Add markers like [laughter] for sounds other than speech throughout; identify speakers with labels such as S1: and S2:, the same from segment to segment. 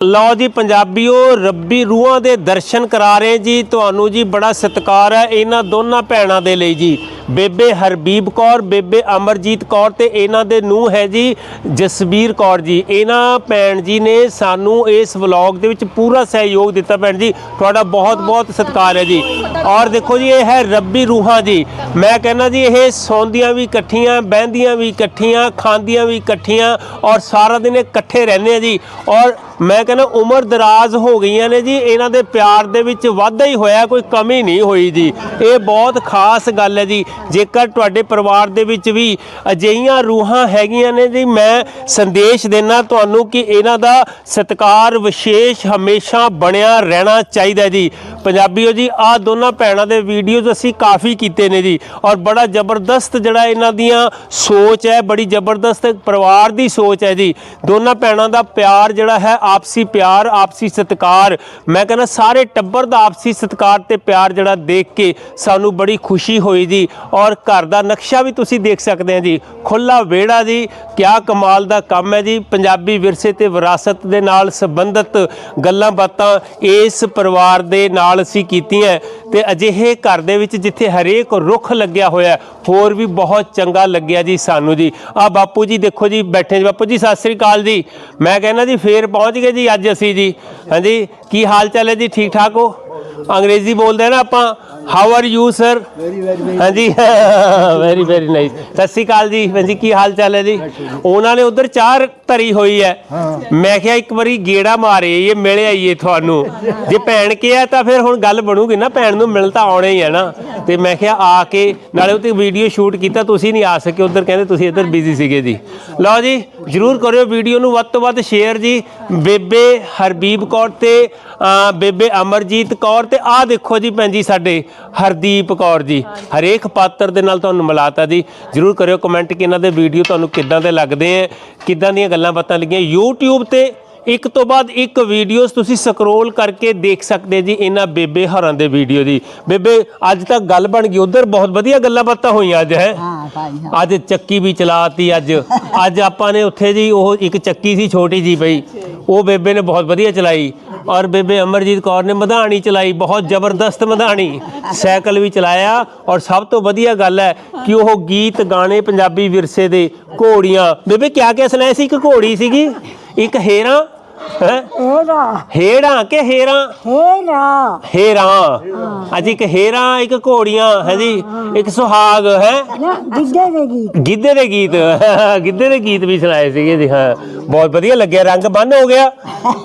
S1: ਲਓ ਜੀ ਪੰਜਾਬੀਓ, ਰੱਬੀ ਰੂਹਾਂ ਦੇ ਦਰਸ਼ਨ ਕਰਾ ਰਹੇ ਜੀ। ਤੁਹਾਨੂੰ ਜੀ ਬੜਾ ਸਤਿਕਾਰ ਹੈ ਇਹਨਾਂ ਦੋਨਾਂ ਭੈਣਾਂ ਦੇ ਲਈ ਜੀ। ਬੇਬੇ ਹਰਬੀਬ ਕੌਰ, ਬੇਬੇ ਅਮਰਜੀਤ ਕੌਰ ਤੇ ਇਹਨਾਂ ਦੇ ਨੂੰਹ ਹੈ ਜੀ ਜਸਬੀਰ ਕੌਰ ਜੀ। ਇਹਨਾਂ ਭੈਣ ਜੀ ਨੇ ਸਾਨੂੰ ਇਸ ਵਲੌਗ ਦੇ ਵਿੱਚ ਪੂਰਾ ਸਹਿਯੋਗ ਦਿੱਤਾ ਭੈਣ ਜੀ। ਤੁਹਾਡਾ ਬਹੁਤ ਬਹੁਤ ਸਤਿਕਾਰ ਹੈ ਜੀ। ਔਰ ਦੇਖੋ ਜੀ, ਇਹ ਹੈ ਰੱਬੀ ਰੂਹਾਂ ਜੀ। ਮੈਂ ਕਹਿੰਦਾ ਜੀ, ਇਹ ਸੌਂਦੀਆਂ ਵੀ ਇਕੱਠੀਆਂ, ਬਹਿੰਦੀਆਂ ਵੀ ਇਕੱਠੀਆਂ, ਖਾਂਦੀਆਂ ਵੀ ਇਕੱਠੀਆਂ ਔਰ ਸਾਰਾ ਦਿਨ ਇਹ ਇਕੱਠੇ ਰਹਿੰਦੇ ਆ ਜੀ। ਔਰ ਮੈਂ ਕਹਿੰਦਾ ਉਮਰ ਦਰਾਜ਼ ਹੋ ਗਈਆਂ ਨੇ ਜੀ। ਇਹਨਾਂ ਦੇ ਪਿਆਰ ਦੇ ਵਿੱਚ ਵਾਧਾ ਹੀ ਹੋਇਆ, ਕੋਈ ਕਮੀ ਨਹੀਂ ਹੋਈ ਜੀ। ਇਹ ਬਹੁਤ ਖਾਸ ਗੱਲ ਹੈ ਜੀ। ਜੇਕਰ ਤੁਹਾਡੇ ਪਰਿਵਾਰ ਦੇ ਵਿੱਚ ਵੀ ਅਜਿਹੀਆਂ ਰੂਹਾਂ ਹੈਗੀਆਂ ਨੇ ਜੀ, ਮੈਂ ਸੰਦੇਸ਼ ਦੇਣਾ ਤੁਹਾਨੂੰ ਕਿ ਇਹਨਾਂ ਦਾ ਸਤਿਕਾਰ ਵਿਸ਼ੇਸ਼ ਹਮੇਸ਼ਾ ਬਣਿਆ ਰਹਿਣਾ ਚਾਹੀਦਾ ਜੀ। ਪੰਜਾਬੀਓ ਜੀ, ਆਹ ਦੋਨਾਂ ਭੈਣਾਂ ਦੇ ਵੀਡੀਓਜ਼ ਅਸੀਂ ਕਾਫੀ ਕੀਤੇ ਨੇ ਜੀ ਔਰ ਬੜਾ ਜ਼ਬਰਦਸਤ ਜਿਹੜਾ ਇਹਨਾਂ ਦੀਆਂ ਸੋਚ ਹੈ, ਬੜੀ ਜ਼ਬਰਦਸਤ ਪਰਿਵਾਰ ਦੀ ਸੋਚ ਹੈ ਜੀ। ਦੋਨਾਂ ਭੈਣਾਂ ਦਾ ਪਿਆਰ ਜਿਹੜਾ ਹੈ, ਆਪਸੀ ਪਿਆਰ, ਆਪਸੀ ਸਤਿਕਾਰ। ਮੈਂ ਕਹਿੰਦਾ ਸਾਰੇ ਟੱਬਰ ਦਾ ਆਪਸੀ ਸਤਿਕਾਰ ਤੇ ਪਿਆਰ ਜਿਹੜਾ ਦੇਖ ਕੇ ਸਾਨੂੰ ਬੜੀ ਖੁਸ਼ੀ ਹੋਈ ਜੀ ਔਰ ਘਰ ਦਾ ਨਕਸ਼ਾ ਵੀ ਤੁਸੀਂ ਦੇਖ ਸਕਦੇ ਆ ਜੀ। ਖੁੱਲਾ ਵਿਹੜਾ ਜੀ, ਕਿਆ ਕਮਾਲ ਦਾ ਕੰਮ ਹੈ ਜੀ। ਪੰਜਾਬੀ ਵਿਰਸੇ ਤੇ ਵਿਰਾਸਤ ਦੇ ਨਾਲ ਸੰਬੰਧਿਤ ਗੱਲਾਂ ਬਾਤਾਂ ਇਸ ਪਰਿਵਾਰ ਦੇ ਨਾਲ ਅਸੀਂ ਕੀਤੀਆਂ। ਤੇ ਅਜਿਹੇ ਘਰ ਦੇ ਵਿੱਚ ਜਿੱਥੇ ਹਰੇਕ ਰੁੱਖ ਲੱਗਿਆ ਹੋਇਆ, ਹੋਰ ਵੀ ਬਹੁਤ ਚੰਗਾ ਲੱਗਿਆ ਜੀ ਸਾਨੂੰ ਜੀ। ਆ ਬਾਪੂ ਜੀ ਦੇਖੋ ਜੀ, ਬੈਠੇ ਜੀ। ਬਾਪੂ ਜੀ, ਸਤਿ ਸ੍ਰੀ ਅਕਾਲ ਜੀ। ਮੈਂ ਕਹਿੰਦਾ ਜੀ, ਫੇਰ ਪਹੁੰਚ ਗਏ ਜੀ ਅੱਜ ਅਸੀਂ ਜੀ। ਹਾਂਜੀ, ਕੀ ਹਾਲ ਚਾਲ ਹੈ ਜੀ? ਠੀਕ ਠਾਕ ਹੋ? ਅੰਗਰੇਜ਼ੀ ਬੋਲਦੇ ਆ ਨਾ ਆਪਾਂ। ਹਾਊ ਆਰ ਯੂ ਸਰ ਹਾਂਜੀ। ਵੈਰੀ ਵੈਰੀ ਨਾਈਸ ਸਤਿ ਸ੍ਰੀ ਅਕਾਲ ਜੀ। ਭੈਣ ਜੀ ਕੀ ਹਾਲ ਚਾਲ ਹੈ ਜੀ? ਉਹਨਾਂ ਨੇ ਉਧਰ ਚਾਹ ਧਰੀ ਹੋਈ ਹੈ। ਮੈਂ ਕਿਹਾ ਇੱਕ ਵਾਰੀ ਗੇੜਾ ਮਾਰੇ ਇਹ ਮਿਲ ਆਈਏ ਤੁਹਾਨੂੰ। ਜੇ ਭੈਣ ਕਿਹਾ ਤਾਂ ਫਿਰ ਹੁਣ ਗੱਲ ਬਣੂਗੀ ਨਾ। ਭੈਣ ਨੂੰ ਮਿਲ ਤਾਂ ਆਉਣਾ ਹੀ ਹੈ ਨਾ। ਤੇ ਮੈਂ ਕਿਹਾ ਆ ਕੇ ਨਾਲੇ ਉਹ ਤੇ ਵੀਡੀਓ ਸ਼ੂਟ ਕੀਤਾ ਤੁਸੀਂ ਨਹੀਂ ਆ ਸਕੇ। ਉਧਰ ਕਹਿੰਦੇ ਤੁਸੀਂ ਇੱਧਰ ਬਿਜ਼ੀ ਸੀਗੇ ਜੀ। ਲਓ ਜੀ ਜਰੂਰ ਕਰਿਓ ਵੀਡੀਓ ਨੂੰ। ਵੱਧ ਤੋਂ ਵੱਧ ਸ਼ੇਅਰ ਜੀ। ਬੇਬੇ ਹਰਬੀਬ ਕੌਰ ਤੇ ਅਹ, ਬੇਬੇ ਅਮਰਜੀਤ ਕੌਰ ਤੇ ਆਹ ਦੇਖੋ ਜੀ ਭੈਣ ਜੀ ਸਾਡੇ ਹਰਦੀਪ ਕੌਰ ਜੀ। ਹਰੇਕ ਪਾਤਰ ਦੇ ਨਾਲ ਤੁਹਾਨੂੰ ਮਿਲਾਤਾ ਜੀ। ਜਰੂਰ ਕਰਿਓ ਕਮੈਂਟ ਕਿ ਇਹਨਾਂ ਦੇ ਵੀਡੀਓ ਤੁਹਾਨੂੰ ਕਿੱਦਾਂ ਦੇ ਲੱਗਦੇ ਆ ਕਿੱਦਾਂ ਦੀਆਂ ਗੱਲਾਂ ਬਾਤਾਂ ਲੱਗੀਆਂ। YouTube ਤੇ ਇੱਕ ਤੋਂ ਬਾਅਦ ਇੱਕ ਵੀਡੀਓਜ਼ ਤੁਸੀਂ ਸਕਰੋਲ ਕਰਕੇ ਦੇਖ ਸਕਦੇ ਜੀ ਇਹਨਾਂ ਬੇਬੇ ਹਰਾਂ ਦੇ ਵੀਡੀਓ ਦੀ ਬੇਬੇ ਅੱਜ ਤੱਕ ਗੱਲ ਬਣ ਗਈ। ਉਧਰ ਬਹੁਤ ਵਧੀਆ ਗੱਲਾਂ ਬਾਤਾਂ ਹੋਈਆਂ ਅੱਜ ਹੈ?
S2: ਹਾਂ ਭਾਈ ਹਾਂ।
S1: ਅੱਜ ਚੱਕੀ ਵੀ ਚਲਾਤੀ ਅੱਜ। [laughs] ਅੱਜ ਆਪਾਂ ਨੇ ਉੱਥੇ ਜੀ ਉਹ ਇੱਕ ਚੱਕੀ ਸੀ ਛੋਟੀ ਜੀ ਪਈ ਉਹ ਬੇਬੇ ਨੇ ਬਹੁਤ ਵਧੀਆ ਚਲਾਈ। ਔਰ ਬੇਬੇ ਅਮਰਜੀਤ ਕੌਰ ਨੇ ਮਧਾਣੀ ਚਲਾਈ ਬਹੁਤ ਜ਼ਬਰਦਸਤ ਮਧਾਣੀ। ਸਾਈਕਲ ਵੀ ਚਲਾਇਆ। ਔਰ ਸਭ ਤੋਂ ਵਧੀਆ ਗੱਲ ਹੈ ਕਿ ਉਹ ਗੀਤ ਗਾਣੇ ਪੰਜਾਬੀ ਵਿਰਸੇ ਦੇ ਘੋੜੀਆਂ। ਬੇਬੇ ਕਿਆ ਕਿਆ ਸੁਣਾਇਆ ਸੀ? ਇੱਕ ਘੋੜੀ ਸੀਗੀ ਇੱਕ ਹੇਰਾ ਹੈ? ਹੇੜਾਂ ਕਿ ਹੇਰਾਂ?
S2: ਹੈਰਾ
S1: ਹੇਰਾਂ। ਅੱਜ ਇੱਕ ਹੇਰਾਂ ਇੱਕ ਘੋੜੀਆਂ ਹੈ ਜੀ? ਇੱਕ ਸੁਹਾਗ ਹੈ?
S2: ਨਾ ਗਿੱਧੇ ਦੇ ਗੀਤ।
S1: ਗਿੱਧੇ ਦੇ ਗੀਤ। [laughs] ਗਿੱਧੇ ਦੇ ਗੀਤ ਵੀ ਸੁਣਾਏ ਸੀਗੇ ਜੀ ਹਾਂ। ਬਹੁਤ ਵਧੀਆ ਲੱਗਿਆ ਰੰਗ ਬੰਨ ਹੋ ਗਿਆ।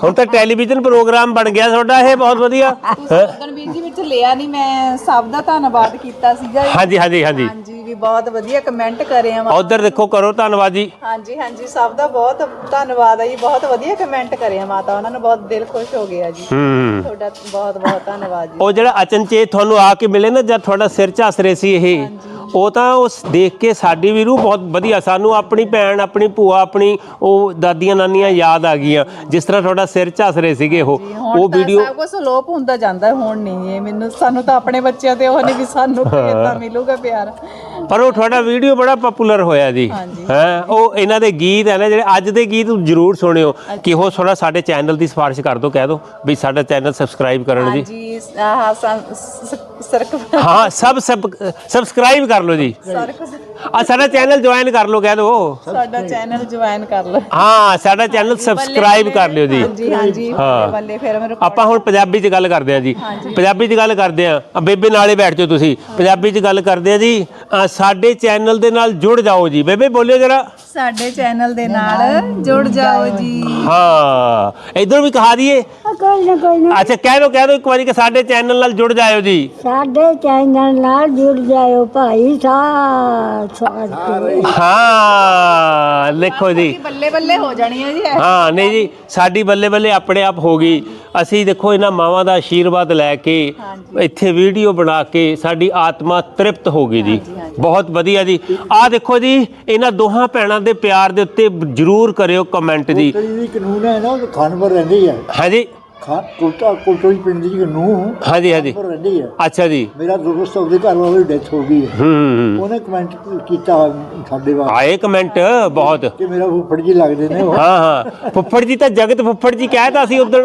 S1: ਹੁਣ ਤਾਂ ਟੈਲੀਵਿਜ਼ਨ ਪ੍ਰੋਗਰਾਮ ਬਣ ਗਿਆ ਤੁਹਾਡਾ ਇਹ ਬਹੁਤ ਵਧੀਆ?
S3: ਗਣਵੀਰ ਜੀ ਵਿੱਚ ਲਿਆ ਨਹੀਂ ਮੈਂ ਸਭ ਦਾ ਧੰਨਵਾਦ ਕੀਤਾ ਸੀਗਾ ਜੀ।
S1: ਹਾਂਜੀ ਹਾਂਜੀ ਹਾਂਜੀ।
S3: ਹਾਂਜੀ ਵੀ ਬਹੁਤ ਵਧੀਆ ਕਮੈਂਟ ਕਰੇ ਆ
S1: ਉਧਰ ਦੇਖੋ ਕਰੋ ਧੰਨਵਾਦ ਜੀ।
S3: ਹਾਂਜੀ ਹਾਂਜੀ ਸਭ ਦਾ ਬਹੁਤ ਧੰਨਵਾਦ ਹੈ ਜੀ ਬਹੁਤ ਵਧੀਆ ਕਮੈਂਟ ਕਰੇ ਆ ਮਾਤਾ ਉਹਨਾਂ ਨੂੰ ਬਹੁਤ ਦਿਲ ਖੁਸ਼ ਹੋ ਗਿਆ ਜੀ।
S1: ਹੂੰ।
S3: ਤੁਹਾਡਾ ਬਹੁਤ ਬਹੁਤ ਧੰਨਵਾਦ ਜੀ।
S1: ਉਹ ਜਿਹੜਾ ਅਚਨਚੇਤ ਤੁਹਾਨੂੰ ਆ ਕੇ ਮਿਲੇ ਨਾ ਜਦ ਤੁਹਾਡਾ ਸਿਰ ਝੱਸ ਰਹੇ ਸੀ ਇਹ। ਉਹ ਤਾਂ ਉਸ ਦੇਖ ਕੇ ਸਾਡੀ ਵੀ ਰੂਹ ਬਹੁਤ ਵਧੀਆ ਸਾਨੂੰ ਆਪਣੀ ਭੈਣ ਆਪਣੀ ਭੂਆ ਆਪਣੀ ਉਹ ਦਾਦੀਆਂ ਨਾਨੀਆਂ ਯਾਦ ਆ ਗਈਆਂ। ਜਿਸ ਤਰ੍ਹਾਂ ਤੁਹਾਡਾ ਸਿਰ ਝੱਸ ਰਹੇ ਸੀਗੇ ਉਹ ਉਹ ਵੀਡੀਓ
S3: ਸਭ ਕੁਝ ਲੋਪ ਹੁੰਦਾ ਜਾਂਦਾ ਹੁਣ ਨਹੀਂ ਇਹ। ਮੈਨੂੰ ਸਾਨੂੰ ਤਾਂ ਆਪਣੇ ਬੱਚਿਆਂ ਤੇ ਉਹ ਨਹੀਂ ਵੀ ਸਾਨੂੰ ਕਿਦਾਂ ਮਿਲੂਗਾ ਪਿਆਰ।
S1: ਪਰ ਉਹ ਤੁਹਾਡਾ ਵੀਡੀਓ ਬੜਾ ਪਪੂਲਰ ਹੋਇਆ ਜੀ। ਹੈ ਉਹ ਇਹਨਾਂ ਦੇ ਗੀਤ ਹੈ ਨਾ ਜਿਹੜੇ ਅੱਜ ਦੇ ਗੀਤ ਜ਼ਰੂਰ ਸੁਣਿਓ ਕਿ ਉਹ ਥੋੜਾ ਸਾਡੇ ਚੈਨਲ ਦੀ ਸਿਫਾਰਿਸ਼ ਕਰ ਦਿਓ ਕਹਿ ਦਿਓ ਵੀ ਸਾਡਾ ਚੈਨਲ ਸਬਸਕ੍ਰਾਈਬ ਕਰਨ ਜੀ
S3: ਹਾਂਜੀ ਆਹ ਸੰ- ਸ- ਸਰਕ
S1: ਹਾਂ ਸਭ ਸਬ ਸਬਸਕ੍ਰਾਈਬ ਕਰ ਲਓ ਜੀ।
S3: ਸਰਕ
S1: ਆ ਸਾਡਾ ਚੈਨਲ ਜੁਆਇਨ ਕਰ ਲਓ ਕਹਿ ਦਿਓ
S3: ਸਾਡਾ ਚੈਨਲ ਜੁਆਇਨ ਕਰ ਲਓ।
S1: ਹਾਂ ਸਾਡਾ ਚੈਨਲ ਸਬਸਕ੍ਰਾਈਬ ਕਰ ਲਿਓ ਜੀ।
S3: ਹਾਂਜੀ ਹਾਂਜੀ
S1: ਹਾਂ।
S3: ਬੱਲੇ ਫਿਰ ਮੇਰੇ
S1: ਆਪਾਂ ਹੁਣ ਪੰਜਾਬੀ 'ਚ ਗੱਲ ਕਰਦੇ ਆ ਜੀ। ਪੰਜਾਬੀ 'ਚ ਗੱਲ ਕਰਦੇ ਆ ਆ ਬੇਬੇ ਨਾਲੇ ਬੈਠ ਜਾਓ ਤੁਸੀਂ। ਪੰਜਾਬੀ 'ਚ ਗੱਲ ਕਰਦੇ ਆ ਜੀ। ਸਾਡੇ ਚੈਨਲ ਦੇ ਨਾਲ ਜੁੜ ਜਾਓ ਜੀ। ਬੇਬੇ ਬੋਲਿਓ ਜਰਾ।
S3: ਸਾਡੇ ਚੈਨਲ ਦੇ ਨਾਲ ਜੁੜ ਜਾਓ ਜੀ।
S1: ਹਾਂ। ਇਧਰ ਵੀ ਕਹਾ ਦਈਏ।
S2: ਕੋਈ ਨਾ ਕੋਈ ਨਾ।
S1: ਅੱਛਾ ਕਹਿ ਦੋ ਕਹਿ ਦੋ ਇੱਕ ਵਾਰੀ ਕਿ ਸਾਡੇ ਚੈਨਲ ਨਾਲ ਜੁੜ ਜਾਇਓ ਜੀ।
S2: ਸਾਡੇ ਚੈਨਲ ਨਾਲ ਜੁੜ ਜਾਇਓ ਭਾਈ ਸਾ ਸਾਡੇ
S1: ਹਾਂ ਲਿਖੋ ਜੀ।
S3: ਬੱਲੇ ਬੱਲੇ ਹੋ ਜਾਣੀ ਹੈ ਜੀ।
S1: ਹਾਂ ਨਹੀਂ ਜੀ ਸਾਡੀ ਬੱਲੇ ਬੱਲੇ ਆਪਣੇ ਆਪ ਹੋ ਗਈ। ਅਸੀਂ ਦੇਖੋ ਇਹਨਾਂ ਮਾਵਾਂ ਦਾ ਆਸ਼ੀਰਵਾਦ ਲੈ ਕੇ ਇੱਥੇ ਵੀਡੀਓ ਬਣਾ ਕੇ ਸਾਡੀ ਆਤਮਾ ਤ੍ਰਿਪਤ ਹੋ ਗਈ ਜੀ। ਬਹੁਤ ਵਧੀਆ ਜੀ। ਆਹ ਦੇਖੋ ਜੀ ਇਹਨਾਂ ਦੋਹਾਂ ਭੈਣਾਂ ਦੇ ਪਿਆਰ ਦੇ ਉੱਤੇ ਜਰੂਰ ਕਰਿਓ ਕਮੈਂਟ ਜੀ।
S4: ਕਾਨੂੰਨ ਹੈ ਨਾ ਉਹ ਖਾਨ ਪਰ ਰਹਿੰਦੀ ਹੈ।
S1: ਹਾਂਜੀ
S4: ਖਾ ਕੋਟਾ ਕੋਟੋਈ ਪਿੰਡ ਦੀ ਨੂੰ
S1: ਹਾਂਜੀ ਹਾਂਜੀ।
S4: ਪਰ ਰਹਿੰਦੀ ਹੈ।
S1: ਅੱਛਾ ਜੀ।
S4: ਮੇਰਾ ਦੋਸਤ ਉਹਦੇ ਘਰ ਵਾਲੇ ਦੀ ਡੈਥ ਹੋ ਗਈ ਹੈ।
S1: ਹੂੰ ਹੂੰ
S4: ਉਹਨੇ ਕਮੈਂਟ ਕੀਤਾ ਸਾਡੇ ਬਾਰੇ
S1: ਆਏ ਕਮੈਂਟ ਬਹੁਤ।
S4: ਕਿ ਮੇਰਾ ਫੁੱਫੜ ਜੀ ਲੱਗਦੇ ਨੇ ਉਹ।
S1: ਹਾਂ ਹਾਂ। ਫੁੱਫੜ ਜੀ ਤਾਂ ਜਗਤ ਫੁੱਫੜ ਜੀ ਕਹਿਤਾ ਸੀ ਉਦੋਂ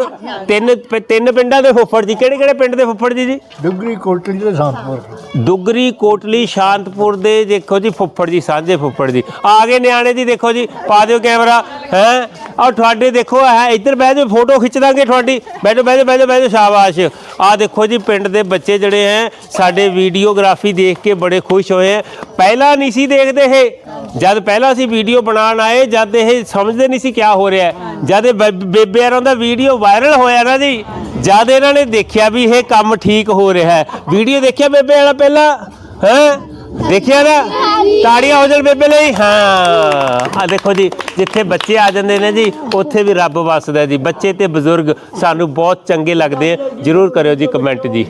S1: ਤਿੰਨ ਤਿੰਨ ਪਿੰਡਾਂ ਦੇ ਫੁੱਫੜ ਜੀ। ਕਿਹੜੇ ਕਿਹੜੇ ਪਿੰਡ ਦੇ ਫੁੱਫੜ ਜੀ ਜੀ?
S4: ਡੁਗਰੀ ਕੋਟਲੀ ਦੇ ਸਾਂਤਪੁਰ।
S1: ਦੁਗਰੀ ਕੋਟਲੀ ਸ਼ਾਂਤਪੁਰ ਦੇ ਦੇਖੋ ਜੀ ਫੁੱਫੜ ਜੀ ਸਾਂਝੇ ਫੁੱਫੜ ਜੀ। ਆ ਗਏ ਨਿਆਣੇ ਜੀ ਦੇਖੋ ਜੀ। ਪਾ ਦਿਓ ਕੈਮਰਾ ਹੈ। ਆ ਤੁਹਾਡੇ ਦੇਖੋ ਹੈ ਇੱਧਰ ਬਹਿ ਜਾਓ ਫੋਟੋ ਖਿੱਚ ਦਾਂਗੇ ਤੁਹਾਡੀ। ਬੈਠੋ ਬਹਿ ਜਾਓ ਬਹਿ ਜਾਓ ਬਹਿ ਜਾਓ ਸ਼ਾਬਾਸ਼। ਆ ਦੇਖੋ ਜੀ, ਪਿੰਡ ਦੇ ਬੱਚੇ ਜਿਹੜੇ ਹੈ ਸਾਡੇ ਵੀਡੀਓਗ੍ਰਾਫੀ ਦੇਖ ਕੇ ਬੜੇ ਖੁਸ਼ ਹੋਏ। ਹੈ ਪਹਿਲਾਂ ਨਹੀਂ ਸੀ ਦੇਖਦੇ ਇਹ। ਜਦ ਪਹਿਲਾਂ ਅਸੀਂ ਵੀਡੀਓ ਬਣਾਉਣ ਆਏ, ਜਦ ਇਹ ਸਮਝਦੇ ਨਹੀਂ ਸੀ ਕੀ ਹੋ ਰਿਹਾ। ਜਦ ਇਹ ਬੇਬੇ ਬੇਬੇਆਂ ਦਾ ਵੀਡੀਓ ਵਾਇਰਲ ਹੋਇਆ ਨਾ ਜੀ, ਜਦ ਇਹਨਾਂ ਨੇ ਦੇਖਿਆ ਵੀ ਇਹ ਕੰਮ ਠੀਕ ਹੋ ਰਿਹਾ। ਹੈ ਵੀਡੀਓ ਦੇਖਿਆ ਬੇਬੇ ਵਾਲਾ ਪਹਿਲਾਂ? ਹੈ? ਦੇਖਿਆ ਨਾ? ਤਾੜੀਆਂ ਹੋ ਜਾਣ ਬੇਬੇ ਲਈ? ਹਾਂ। ਆ ਦੇਖੋ ਜੀ ਜਿੱਥੇ ਬੱਚੇ ਆ ਜਾਂਦੇ ਨੇ ਜੀ ਉੱਥੇ ਵੀ ਰੱਬ ਵਸਦਾ ਜੀ। ਬੱਚੇ ਤੇ ਬਜ਼ੁਰਗ ਸਾਨੂੰ ਬਹੁਤ ਚੰਗੇ ਲੱਗਦੇ ਆ। ਜਰੂਰ ਕਰਿਓ ਜੀ ਕਮੈਂਟ ਜੀ।